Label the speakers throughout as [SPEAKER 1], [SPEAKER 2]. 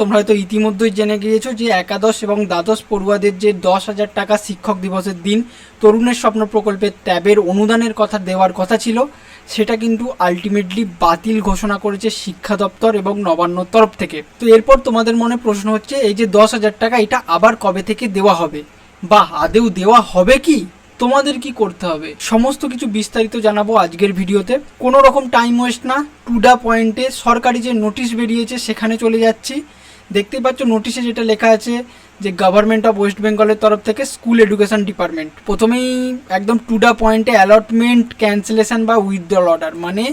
[SPEAKER 1] তোমরা হয়তো ইতিমধ্যেই জেনে গিয়েছো যে একাদশ এবং দ্বাদশ পড়ুয়াদের যে দশ হাজার টাকা শিক্ষক দিবসের দিন তরুণের স্বপ্ন প্রকল্পের ট্যাবের অনুদানের কথা দেওয়ার কথা ছিল, সেটা কিন্তু আলটিমেটলি বাতিল ঘোষণা করেছে শিক্ষা দপ্তর এবং নবান্নর তরফ থেকে। তো এরপর তোমাদের মনে প্রশ্ন হচ্ছে, এই যে দশ হাজার টাকা, এটা আবার কবে থেকে দেওয়া হবে? বা আদেও দেওয়া হবে কি? তোমাদের কি করতে হবে? সমস্ত কিছু বিস্তারিত জানাব আজকের ভিডিওতে। কোনো রকম টাইম ওয়েস্ট না। টু পয়েন্টে সরকারি যে নোটিশ বেরিয়েছে, সেখানে চলে যাচ্ছি। দেখতেই পাচ্ছ নোটিশে যেটা লেখা আছে যে গভর্নমেন্ট অফ ওয়েস্ট বেঙ্গলের তরফ থেকে স্কুল এডুকেশন ডিপার্টমেন্ট প্রথমেই একদম টু দা পয়েন্টে অ্যালটমেন্ট ক্যান্সেলেশন বা উইথড্রল অর্ডার মানে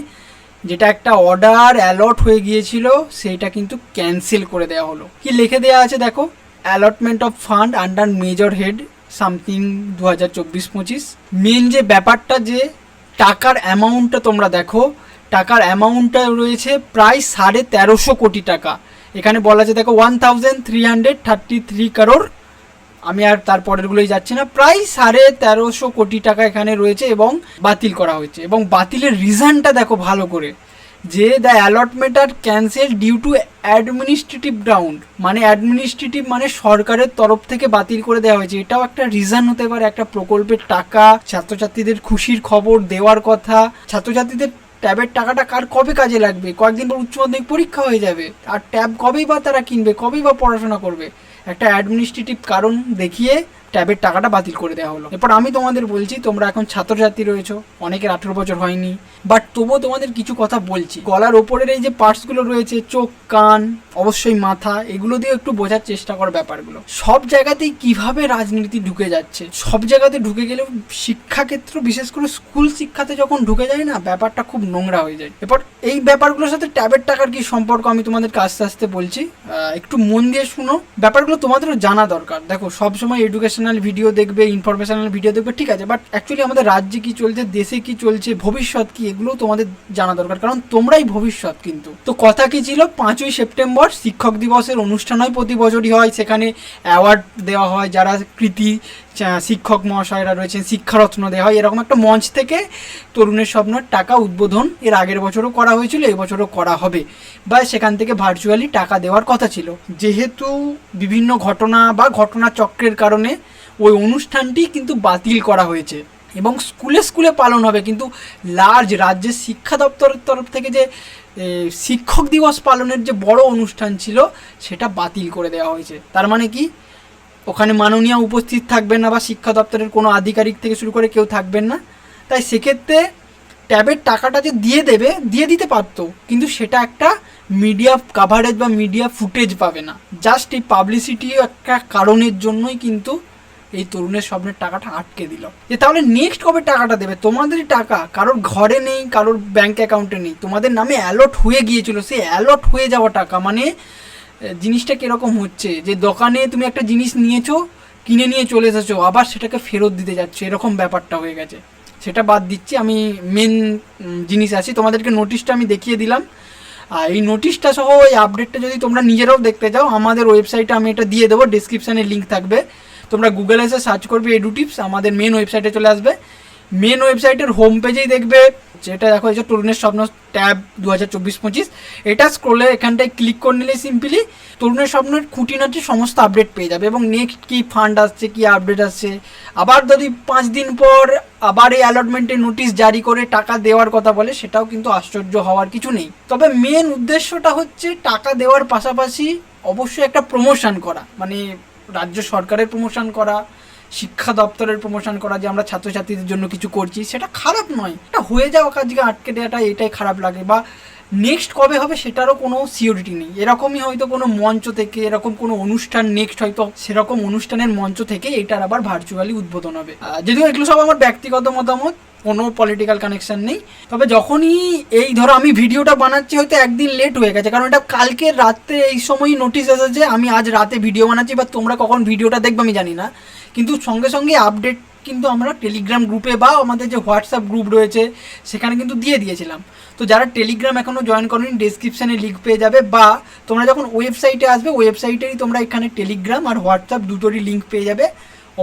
[SPEAKER 1] যেটা একটা অর্ডার অ্যালট হয়ে গিয়েছিল সেইটা কিন্তু ক্যান্সেল করে দেওয়া হলো। কি লিখে দেওয়া আছে দেখো? Allotment of fund under major head something দু হাজার চব্বিশ পঁচিশ। মেন যে ব্যাপারটা যে টাকার অ্যামাউন্টটা তোমরা দেখো, টাকার অ্যামাউন্টটা রয়েছে প্রায় সাড়ে তেরোশো কোটি টাকা। এখানে বলা আছে, দেখো one thousand three hundred thirty three কারোর আমি আর তারপরেরগুলোই যাচ্ছি না। প্রায় সাড়ে তেরোশো কোটি টাকা এখানে রয়েছে এবং বাতিল করা হয়েছে। এবং বাতিলের রিজনটা দেখো ভালো করে। যে the allotment are cancel due to administrative ground মানে অ্যাডমিনিস্ট্রেটিভ মানে সরকারের তরফ থেকে বাতিল করে দেওয়া হয়েছে। এটাও একটা রিজন হতে পারে, একটা প্রকল্পের টাকা, ছাত্রছাত্রীদের খুশির খবর দেওয়ার কথা। ছাত্রছাত্রীদের ট্যাবের টাকাটা কার কবে কাজে লাগবে? কয়েকদিন পর উচ্চ মাধ্যমিক পরীক্ষা হয়ে যাবে। আর ট্যাব কবেই বা তারা কিনবে? কবেই বা পড়াশোনা করবে? একটা অ্যাডমিনিস্ট্রেটিভ কারণ দেখিয়ে ট্যাবের টাকাটা বাতিল করে দেওয়া হলো। এরপর আমি তোমাদের বলছি, তোমরা এখন ছাত্রছাত্রী রয়েছো, অনেকের আঠেরো বছর হয়নি বাট তবুও তোমাদের কিছু কথা বলছি। গলার ওপরের এই যে পার্টসগুলো রয়েছে, চোখ, কান, অবশ্যই মাথা, এগুলো দিয়ে একটু বোঝার চেষ্টা কর ব্যাপারগুলো। সব জায়গাতেই কীভাবে রাজনীতি ঢুকে যাচ্ছে? সব জায়গাতে ঢুকে গেলেও শিক্ষাক্ষেত্র, বিশেষ করে স্কুল শিক্ষাতে যখন ঢুকে যায় না, ব্যাপারটা খুব নোংরা হয়ে যায়। এরপর এই ব্যাপারগুলোর সাথে ট্যাবের টাকার কি সম্পর্ক আমি তোমাদেরকে আস্তে আস্তে বলছি। একটু মন দিয়ে শুনো। ব্যাপারগুলো তোমাদেরও জানা দরকার। দেখো, সবসময় এডুকেশনাল ভিডিও দেখবে ইনফরমেশনাল ভিডিও দেখবে, ঠিক আছে? বাট অ্যাকচুয়ালি আমাদের রাজ্যে কি চলছে, দেশে কি চলছে, ভবিষ্যৎ কি এগুলো তোমাদের জানা দরকার। কারণ তোমরাই ভবিষ্যৎ কিন্তু। তো কথা কি ছিল? পাঁচই সেপ্টেম্বর শিক্ষক দিবসের অনুষ্ঠান হয়, প্রতি বছরই হয়। সেখানে অ্যাওয়ার্ড দেওয়া হয়, যারা কৃতি শিক্ষক মহাশয়রা রয়েছেন, শিক্ষারত্ন দেওয়া হয়। এরকম একটা মঞ্চ থেকে তরুণের স্বপ্নের টাকা উদ্বোধন এর আগের বছরও করা হয়েছিল এবছরও করা হবে। বা সেখান থেকে ভার্চুয়ালি টাকা দেওয়ার কথা ছিল। যেহেতু বিভিন্ন ঘটনা বা ঘটনা চক্রের কারণে ওই অনুষ্ঠানটি কিন্তু বাতিল করা হয়েছে এবং স্কুলে স্কুলে পালন হবে। কিন্তু লার্জ রাজ্যের শিক্ষা দপ্তরের তরফ থেকে যে শিক্ষক দিবস পালনের যে বড় অনুষ্ঠান ছিল, সেটা বাতিল করে দেওয়া হয়েছে। তার মানে কি? ওখানে মাননীয় উপস্থিত থাকবেন না বা শিক্ষা দপ্তরের কোনো আধিকারিক থেকে শুরু করে কেউ থাকবেন না। তাই সেক্ষেত্রে ট্যাবের টাকাটা যে দিয়ে দেবে, দিয়ে দিতে পারতো, কিন্তু সেটা একটা মিডিয়া কাভারেজ বা মিডিয়া ফুটেজ পাবে না। জাস্ট এই পাবলিসিটি একটা কারণের জন্যই কিন্তু এই তরুণের স্বপ্নের টাকাটা আটকে দিল। যে তাহলে নেক্সট কবে টাকাটা দেবে? তোমাদেরই টাকা কারোর ঘরে নেই, কারোর ব্যাংক অ্যাকাউন্টে নেই। তোমাদের নামে অ্যালট হয়ে গিয়েছিল, সেই অ্যালট হয়ে যাওয়া টাকা মানে জিনিসটা কীরকম হচ্ছে? যে দোকানে তুমি একটা জিনিস নিয়েছো, কিনে নিয়ে চলে এসেছ, আবার সেটাকে ফেরত দিতে যাচ্ছ, এরকম ব্যাপারটা হয়ে গেছে। সেটা বাদ দিচ্ছি, আমি মেন জিনিস আছি। তোমাদেরকে নোটিশটা আমি দেখিয়ে দিলাম। আর এই নোটিশটা সহ এই আপডেটটা যদি তোমরা নিজেরাও দেখতে চাও, আমাদের ওয়েবসাইটে আমি এটা দিয়ে দেবো ডিসক্রিপশানে লিঙ্ক থাকবে। তোমরা গুগলে এসে সার্চ করবে এডু টিপস আমাদের মেন ওয়েবসাইটে চলে আসবে। মেন ওয়েবসাইটের হোম পেজেই দেখবে। যেটা দেখো, এই যে তরুণের স্বপ্ন ট্যাব দু হাজার চব্বিশ পঁচিশ। এটা স্ক্রোলে এখানটায় ক্লিক করে নিলে সিম্পলি তরুণের স্বপ্নের খুঁটিনাটি সমস্ত আপডেট পেয়ে যাবে এবং নেক্সট কি ফান্ড আসছে, কি আপডেট আসছে। আবার যদি পাঁচ দিন পর আবার এই অ্যালটমেন্টের নোটিশ জারি করে টাকা দেওয়ার কথা বলে, সেটাও কিন্তু আশ্চর্য হওয়ার কিছু নেই। তবে মেন উদ্দেশ্যটা হচ্ছে টাকা দেওয়ার পাশাপাশি অবশ্যই একটা প্রমোশন করা মানে রাজ্য সরকারের প্রমোশন করা শিক্ষা দপ্তরের প্রমোশন করা যে আমরা ছাত্রছাত্রীদের জন্য কিছু করছি, সেটা খারাপ নয়। এটা হয়ে যাওয়া কাজকে আটকে দেওয়াটা এটাই খারাপ লাগে। বা নেক্সট কবে হবে সেটারও কোনো সিওরিটি নেই। এরকমই হয়তো কোনো মঞ্চ থেকে, এরকম কোনো অনুষ্ঠান নেক্সট হয়তো সেরকম অনুষ্ঠানের মঞ্চ থেকে এটার আবার ভার্চুয়ালি উদ্বোধন হবে। যদিও এগুলো সব আমার ব্যক্তিগত মতামত কোনো পলিটিক্যাল কানেকশন নেই। তবে যখনই এই ধরো আমি ভিডিওটা বানাচ্ছি, হয়তো একদিন লেট হয়ে গেছে। কারণ এটা কালকে রাতে এই সময়ই নোটিশ এসেছে, আমি আজ রাতে ভিডিও বানাচ্ছি, বা তোমরা কখন ভিডিওটা দেখবে আমি জানি না। কিন্তু সঙ্গে সঙ্গে আপডেট কিন্তু আমরা টেলিগ্রাম গ্রুপে বা আমাদের যে হোয়াটসঅ্যাপ গ্রুপ রয়েছে, সেখানে কিন্তু দিয়ে দিয়েছিলাম। তো যারা টেলিগ্রাম এখনও জয়েন করেনি ডিসক্রিপশানে লিঙ্ক পেয়ে যাবে, বা তোমরা যখন ওয়েবসাইটে আসবে ওয়েবসাইটেরই তোমরা এখানে টেলিগ্রাম আর হোয়াটসঅ্যাপ দুটোরই লিঙ্ক পেয়ে যাবে।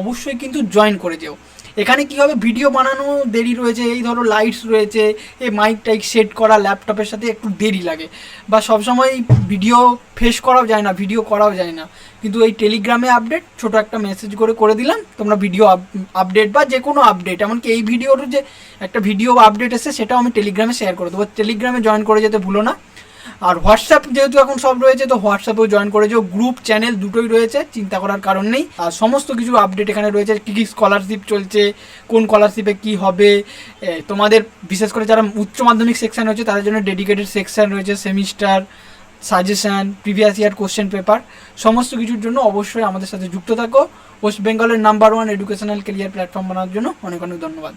[SPEAKER 1] অবশ্যই কিন্তু জয়েন করে যেও। এখানে কি হবে? ভিডিও বানানো দেরি রয়েছে, এই ধরো লাইটস রয়েছে এই মাইক টাইক সেট করা ল্যাপটপের সাথে একটু দেরি লাগে। বা সবসময় ভিডিও ফেস করাও যায় না ভিডিও করাও যায় না। কিন্তু এই টেলিগ্রামে আপডেট ছোট একটা মেসেজ করে করে দিলাম, তোমরা ভিডিও আপডেট বা যে কোনো আপডেট এমনকি এই ভিডিওর যে একটা ভিডিও আপডেট এসে সেটাও আমি টেলিগ্রামে শেয়ার করে দেবো। টেলিগ্রামে জয়েন করে যেতে ভুলো না। আর হোয়াটসঅ্যাপ যেহেতু এখন সব রয়েছে, তো হোয়াটসঅ্যাপেও জয়েন করে যাও। গ্রুপ চ্যানেল দুটোই রয়েছে, চিন্তা করার কারণ নেই। আর সমস্ত কিছু আপডেট এখানে রয়েছে, কী কী স্কলারশিপ চলছে, কোন স্কলারশিপে কী হবে তোমাদের বিশেষ করে যারা উচ্চ মাধ্যমিক সেকশন রয়েছে, তাদের জন্য ডেডিকেটেড সেকশন রয়েছে semester suggestion previous year question paper সমস্ত কিছুর জন্য অবশ্যই আমাদের সাথে যুক্ত থাকো। ওয়েস্ট বেঙ্গলের number one educational career platform বানানোর জন্য অনেক অনেক ধন্যবাদ।